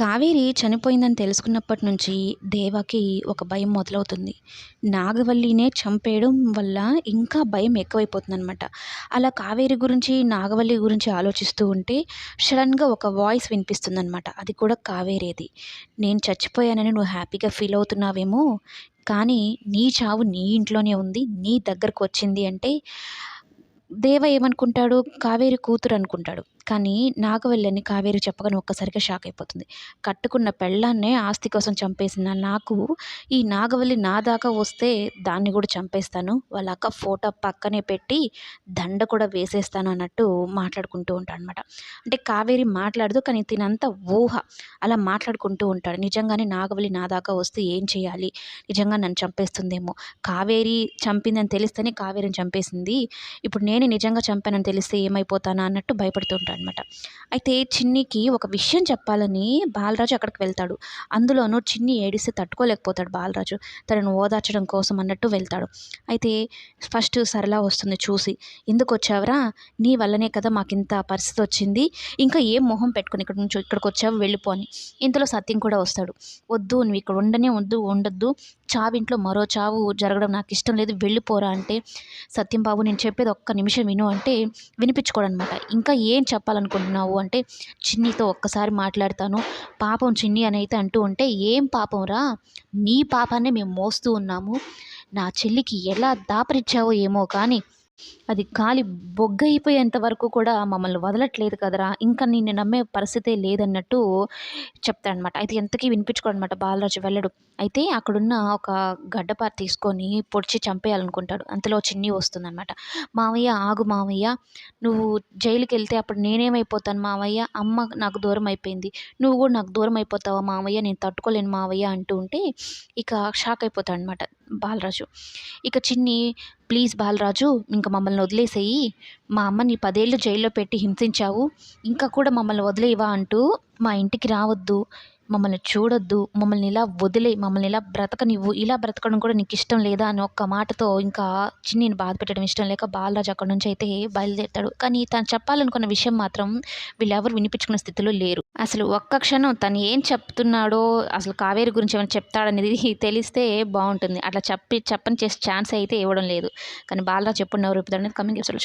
కావేరి చనిపోయిందని తెలుసుకున్నప్పటి నుంచి దేవకి ఒక భయం మొదలవుతుంది. నాగవల్లినే చంపేయడం వల్ల ఇంకా భయం ఎక్కువైపోతుందనమాట అలా కావేరి గురించి నాగవల్లి గురించి ఆలోచిస్తూ ఉంటే సడన్గా ఒక వాయిస్ వినిపిస్తుందనమాట అది కూడా కావేరేది. నేను చచ్చిపోయానని నువ్వు హ్యాపీగా ఫీల్ అవుతున్నావేమో కానీ నీ చావు నీ ఇంట్లోనే ఉంది నీ దగ్గరకు వచ్చింది అంటే దేవ ఏమనుకుంటాడు? కావేరి కూతురు అనుకుంటాడు. కానీ నాగవల్లిని కావేరి చెప్పగానే ఒక్కసారిగా షాక్ అయిపోతుంది. కట్టుకున్న పెళ్ళాన్నే ఆస్తి కోసం చంపేసిన నాకు ఈ నాగవల్లి నా దాకా వస్తే దాన్ని కూడా చంపేస్తాను. వాళ్ళ అక్క ఫోటో పక్కనే పెట్టి దండ కూడా వేసేస్తాను అన్నట్టు మాట్లాడుకుంటూ ఉంటాడు అనమాట అంటే కావేరి మాట్లాడదు కానీ తినంత ఊహ అలా మాట్లాడుకుంటూ ఉంటాడు. నిజంగానే నాగవల్లి నా దాకా వస్తే ఏం చేయాలి? నిజంగా నన్ను చంపేస్తుందేమో. కావేరి చంపిందని తెలిస్తేనే కావేరిని చంపేసింది. ఇప్పుడు నేను నిజంగా చంపానని తెలిస్తే ఏమైపోతానా అన్నట్టు భయపడుతుంటాడు అనమాట అయితే చిన్నికి ఒక విషయం చెప్పాలని బాలరాజు అక్కడికి వెళ్తాడు. అందులోనూ చిన్ని ఏడిస్తే తట్టుకోలేకపోతాడు బాలరాజు. తనను ఓదార్చడం కోసం అన్నట్టు వెళ్తాడు. అయితే ఫస్ట్ సరళ వస్తుంది చూసి ఎందుకు వచ్చావరా? నీ వల్లనే కదా మాకు ఇంత పరిస్థితి వచ్చింది. ఇంకా ఏం మొహం పెట్టుకుని ఇక్కడ నుంచి ఇక్కడికి వచ్చావు? వెళ్ళిపో అని. ఇంతలో సత్యం కూడా వస్తాడు. వద్దు నువ్వు ఇక్కడ ఉండనే వద్దు ఉండొద్దు. చావింట్లో మరో చావు జరగడం నాకు ఇష్టం లేదు. వెళ్ళిపోరా అంటే సత్యం బాబు నేను చెప్పేది ఒక్క నిమిషం విను అంటే వినిపించుకోడనమాట ఇంకా ఏం చెప్పాలనుకుంటున్నావు అంటే చిన్నితో ఒక్కసారి మాట్లాడతాను. పాపం చిన్ని అని అయితే అంటూ ఉంటే ఏం పాపం రా? నీ పాపాన్ని మేము మోస్తూ ఉన్నాము. నా చెల్లికి ఎలా దాపరిచ్చావో ఏమో కానీ అది కాలి బొగ్గయిపోయేంత వరకు కూడా మమ్మల్ని వదలట్లేదు కదరా. ఇంకా నిన్ను నమ్మే పరిస్థితే లేదన్నట్టు చెప్తాడనమాట అయితే ఎంతకీ వినిపించుకోడనమాట బాలరాజు వెళ్ళడు. అయితే అక్కడున్న ఒక గడ్డపార తీసుకొని పొడిచి చంపేయాలనుకుంటాడు. అంతలో చిన్ని వస్తుందన్నమాట. మావయ్య ఆగు మావయ్య. నువ్వు జైలుకి వెళ్తే అప్పుడు నేనేమైపోతాను మావయ్య? అమ్మ నాకు దూరం అయిపోయింది. నువ్వు కూడా నాకు దూరం అయిపోతావా మావయ్య? నేను తట్టుకోలేను మావయ్య అంటూ ఉంటే ఇక షాక్ అయిపోతాడనమాట బాలరాజు. ఇక చిన్ని ప్లీజ్ బాలరాజు ఇంకా మమ్మల్ని వదిలేసేయి. మా అమ్మని పదేళ్ళు జైల్లో పెట్టి హింసించావు. ఇంకా కూడా మమ్మల్ని వదిలేవా అంటూ మా ఇంటికి రావద్దు. మమ్మల్ని చూడొద్దు మమ్మల్ని ఇలా వదిలే మమ్మల్ని ఇలా బ్రతకనివ్వు ఇలా బ్రతకడం కూడా నీకు ఇష్టం లేదా అని ఒక్క మాటతో ఇంకా చిన్నిని బాధ పెట్టడం ఇష్టం లేక బాలరాజు అక్కడ నుంచి అయితే బయలుదేరుతాడు. కానీ తను చెప్పాలనుకున్న విషయం మాత్రం వీళ్ళెవరు వినిపించుకున్న స్థితిలో లేరు. అసలు ఒక్క క్షణం తను ఏం చెప్తున్నాడో అసలు కావేరి గురించి ఏమైనా చెప్తాడనేది తెలిస్తే బాగుంటుంది. అట్లా చెప్పి చెప్పని చేసే ఛాన్స్ అయితే ఇవ్వడం లేదు. కానీ బాలరాజు ఎప్పుడు నవ్వు రూపుతాడు అనేది కమింగ్ ఎపిసోడ్